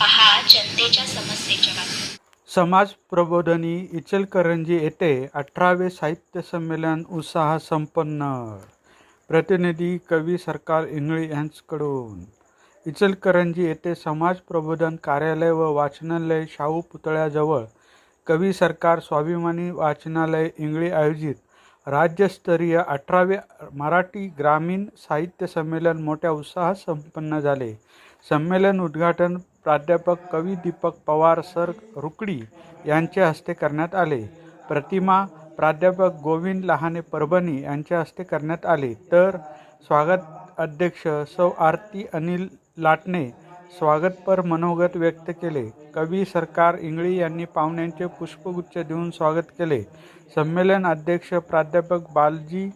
पहा जनतेच्या समस्येच्या बातम्या समाज प्रबोधनी इचलकरंजी येथे अठरावे साहित्य संमेलन उत्साह संपन्न. प्रतिनिधी कवी सरकार इंगळे यांच्याकडून इचलकरंजी येथे समाज प्रबोधन कार्यालय व वाचनालय शाहू पुतळ्याजवळ कवी सरकार स्वाभिमानी वाचनालय इंगळे आयोजित राज्यस्तरीय अठरावे मराठी ग्रामीण साहित्य संमेलन मोठ्या उत्साहात संपन्न झाले. संमेलन उद्घाटन प्राध्यापक कवी दीपक पवार सर रुकडी यांच्या हस्ते करण्यात आले. प्रतिमा प्राध्यापक गोविंद लहाने परभणी यांच्या हस्ते करण्यात आले. तर स्वागत अध्यक्ष सौ आरती अनिल लाटणे स्वागतपर मनोगत व्यक्त केले. कवी सरकार इंगळी यांनी पाहुण्यांचे पुष्पगुच्छ देऊन स्वागत केले. संमेलन अध्यक्ष प्राध्यापक बालजी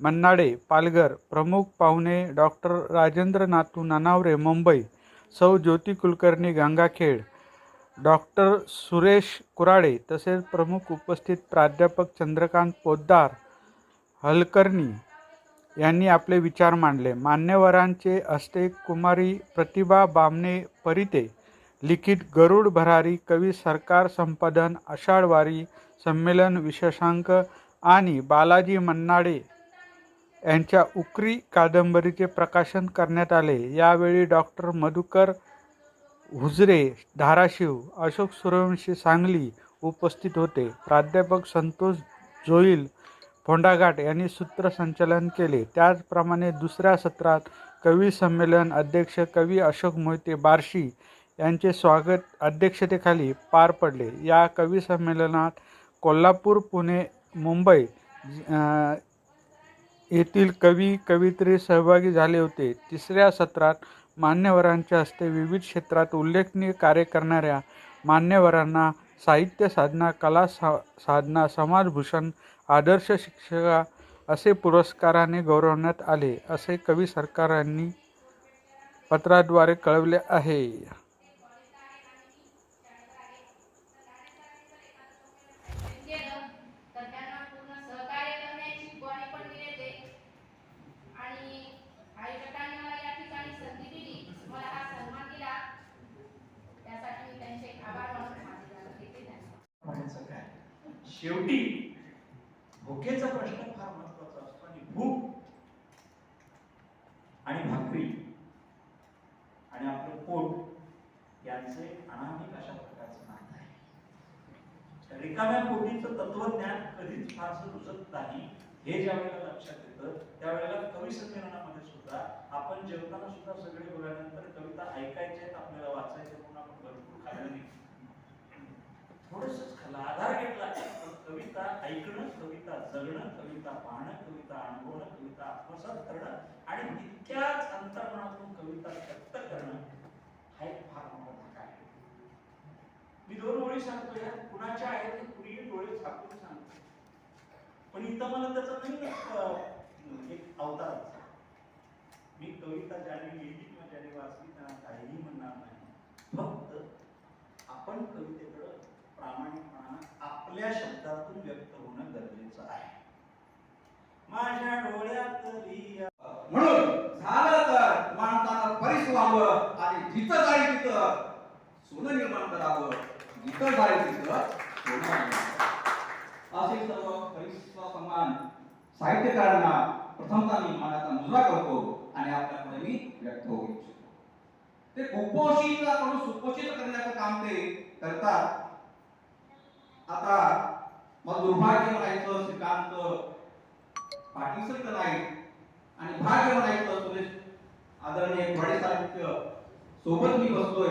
मन्नाडे पालघर प्रमुख पाहुणे डॉक्टर राजेंद्र नातू नानावरे मुंबई सौ ज्योती कुलकर्णी गंगाखेड डॉक्टर सुरेश कुराडे तसेच प्रमुख उपस्थित प्राध्यापक चंद्रकांत पोद्दार हलकर्णी यांनी आपले विचार मांडले. मान्यवरांचे असते कुमारी प्रतिभा बामणे परिते लिखित गरुड भरारी कवी सरकार संपादन आषाढवारी संमेलन विशेषांक आणि बालाजी मन्नाडे यांच्या उकरी कादंबरीचे प्रकाशन करण्यात आले. यावेळी डॉक्टर मधुकर हुजरे धाराशिव अशोक सूर्यवंशी सांगली उपस्थित होते. प्राध्यापक संतोष जोईल फोंडाघाट यांनी सूत्रसंचालन केले. त्याचप्रमाणे दुसऱ्या सत्रात कवी संमेलन अध्यक्ष कवी अशोक मोहिते बार्शी यांचे स्वागत अध्यक्षतेखाली पार पडले. या कवी संमेलनात कोल्हापूर पुणे मुंबई येथील कवी कवित्री सहभागी झाले होते. तिसऱ्या सत्रात मान्यवरांच्या हस्ते विविध क्षेत्रात उल्लेखनीय कार्य करणाऱ्या मान्यवरांना साहित्य साधना कला सा साधना समाजभूषण आदर्श शिक्षका असे पुरस्काराने गौरवण्यात आले असे कवी सरकारांनी पत्राद्वारे कळवले आहे केलं तर त्यांना पूर्ण सहकार्य करण्याची ग्वाही पण मी देते आणि आयोजकांनी मला या ठिकाणी संधी दिली मला हा सन्मान दिला त्यासाठी मी त्यांचे आभार मानून माझी जागा घेते धन्यवाद म्हणायचं काय शेवटी भुकेचा प्रश्न फार महत्त्वाचा असतो आणि भूक आणि भाकरी आणि आपलं पोट यांचे अनामिक अशा प्रकारचं नात आहे. रिकाम्या पोटीचं तत्वज्ञान कधीच फारसं रुजत नाही. हे ज्या वेळेला लक्षात येतं त्यावेळेला कवी संमेलनामध्ये सुद्धा आपण जेवताना सुद्धा सगळे बोलल्यानंतर कविता ऐकायच्या आहेत आपल्याला वाचायच्या म्हणून आपण भरपूर खाल्लं नाही. थोडंसंच कविता ऐकणं कविता जगणं कविता पाहणं कविता अनुभवणं कविता आत्मसात करणं आणि तितक्याच अंतर्मनातून कविता व्यक्त करणं हा एक फार मोठा धक्का आहे. मी दोन ओळी सांगतो या कुणाच्या आहेत ते कुणी डोळे झाकून सांगतो पण इथं मला त्याचा नाही एक अवतार मी कविता ज्याने लिहिली किंवा ज्याने वाचली त्यांना काहीही म्हणणार नाही फक्त आपण कवितेकडं प्रामाणिकपणानं आपल्या शब्दातून व्यक्त होणं गरजेचं आहे. माझ्या डोळ्यातली म्हणून झालं तर माणसानं परिस व्हावं आणि जिथं जाईल तिथं सोनं निर्माण करावं. जिथं जाईल तिथं सोनं असे सर्व परिस्व समान साहित्यकारांना प्रथमता मी मनाचा मुजरा करतो आणि आपल्याकडे मी व्यक्त होऊ इच्छितो. ते कुपोषिताकडून सुपोषित करण्याचं काम ते करतात. आता मग दुर्भाग्य म्हणायचं श्रीकांत. पाटील सर नाही. आणि भाग्य म्हणायचं सुरेश. आदरणीय साहित्य सोबत मी बसतोय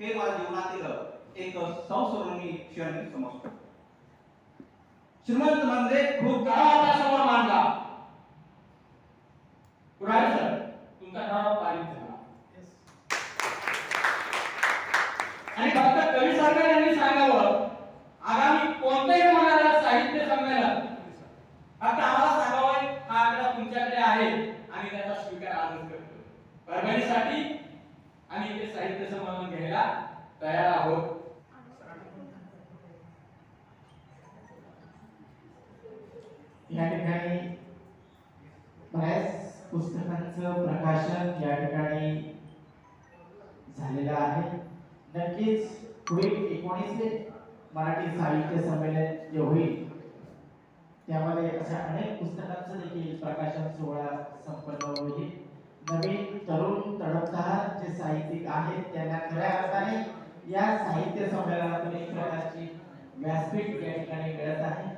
हे माझ्या जीवनातील एक संस्मरणीय क्षण समजतो. श्रीमंत म्हणजे खूप ठराव समोर मांडला. कुणाल सर? तुमचा ठराव पारित झाला आणि फक्त कवी सरकार यांनी सांगावं. आगामी कोणत्याही होणाऱ्या साहित्य संमेलन आता आम्हाला सांगावं हा आकडा तुमच्याकडे आहे आणि त्याचा स्वीकार आजच करतो. परभणीसाठी आम्ही इथे साहित्य संमेलन घ्यायला तयार आहोत. या ठिकाणी बऱ्याच पुस्तकांचं प्रकाशन या ठिकाणी झालेलं आहे. नक्कीच पुढील एकोणीसवे मराठी साहित्य संमेलन जे होईल त्यामध्ये अशा अनेक पुस्तकांचं देखील प्रकाशन सोहळा संपन्न होईल. नवीन तरुण तडपदार जे साहित्यिक आहेत त्यांना खऱ्या अर्थाने या साहित्य संमेलनातून एक प्रकारची व्यासपीठ या ठिकाणी मिळत आहे.